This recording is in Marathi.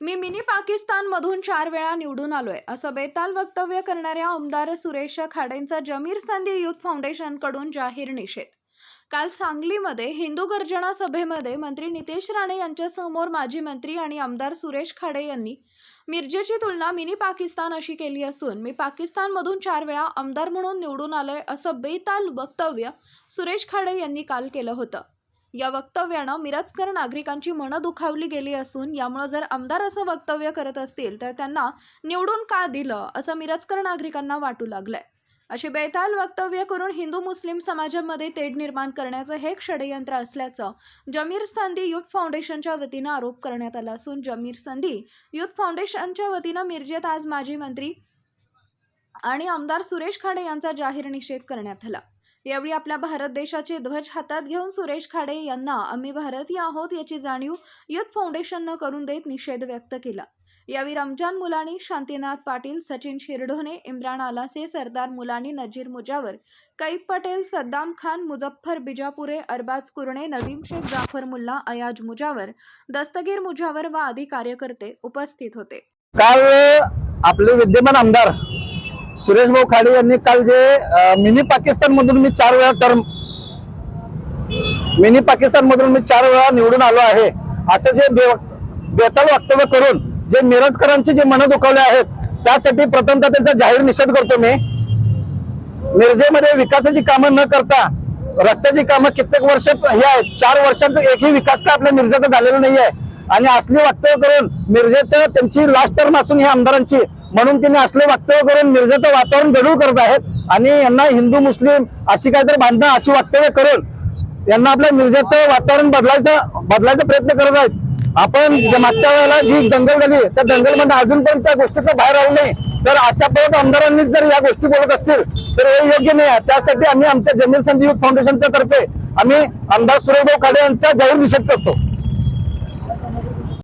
मी मिनी पाकिस्तानमधून चार वेळा निवडून आलोय. असं बेताल वक्तव्य करणाऱ्या आमदार सुरेश खाडेंचा जमीर संधी युथ फाउंडेशनकडून जाहीर निषेध. काल सांगलीमध्ये हिंदू गर्जना सभेमध्ये मंत्री नितेश राणे यांच्यासमोर माजी मंत्री आणि आमदार सुरेश खाडे यांनी मिरजेची तुलना मिनी पाकिस्तान अशी केली असून मी पाकिस्तानमधून चार वेळा आमदार म्हणून निवडून आलोय असं बेताल वक्तव्य सुरेश खाडे यांनी काल केलं होतं. या वक्तव्यानं मिरजकर नागरिकांची मनं दुखावली गेली असून यामुळे जर आमदार असं वक्तव्य करत असतील तर त्यांना निवडून का दिलं असं मिरजकर नागरिकांना वाटू लागलंय. अशी बेताल वक्तव्य करून हिंदू मुस्लिम समाजामध्ये तेढ निर्माण करण्याचं हे षडयंत्र असल्याचं जमीर संधी युथ फाउंडेशनच्या वतीनं आरोप करण्यात आला असून जमीर संधी युथ फाउंडेशनच्या वतीनं मिरजेत आज माजी मंत्री आणि आमदार सुरेश खाडे यांचा जाहीर निषेध करण्यात आला. यावेळी आपल्या भारत देशाचे ध्वज हातात घेऊन सुरेश खाडे यांना आम्ही भारतीय आहोत याची जाणीव युथ फाउंडेशननं करून देत निषेध व्यक्त केला. यावेळी रमजान मुलानी शांतीनाथ पाटील सचिन शिरढोणे इम्रान आलासे सरदार मुलानी नजीर मुजावर कैफ पटेल सद्दाम खान मुझफ्फर बिजापुरे अरबाज कुरणे नदीम शेख जाफर मुल्ला अयाज मुजावर दस्तगीर मुजावर व आदी कार्यकर्ते उपस्थित होते. काल आपले विद्यमान आमदार सुरेश भाऊ खाडे यांनी काल जे मिनी पाकिस्तान मधून मी चार वेळा टर्म मिनी पाकिस्तान मधून मी चार वेळा निवडून आलो आहे. असं जे बेताल वक्तव्य करून जे मिरजकरांचे जे मन दुखावले आहेत त्यासाठी प्रथमतः त्यांचा जाहीर निषेध करतो मी. मिरजेमध्ये विकासाची कामं न करता रस्त्याची कामं कित्येक वर्ष हे आहेत. चार वर्षात एकही विकास का आपल्या मिरजेचा झालेला नाही आहे आणि असली वक्तव्य करून मिरजेचं त्यांची लास्ट टर्म असून ही आमदारांची म्हणून त्यांनी असले वक्तव्य करून मिरजेचं वातावरण गडूळ करत आहेत आणि यांना हिंदू मुस्लिम अशी काहीतरी भांडणं अशी वक्तव्य करून यांना आपल्या मिरजेचं वातावरण बदलायचं बदलायचा प्रयत्न करत आहेत. आपण मागच्या वेळेला जी दंगल झाली त्या दंगलमध्ये अजून त्या गोष्टीतनं बाहेर आलो नाही तर अशा परत आमदारांनीच जर या गोष्टी बोलत असतील तर हे योग्य नाही आहे. त्यासाठी आम्ही आमच्या जमीर संधी युथ फाउंडेशनच्या तर्फे आम्ही आमदार सुरेशभाऊ खाडे यांचा जाहीर निषेध करतो.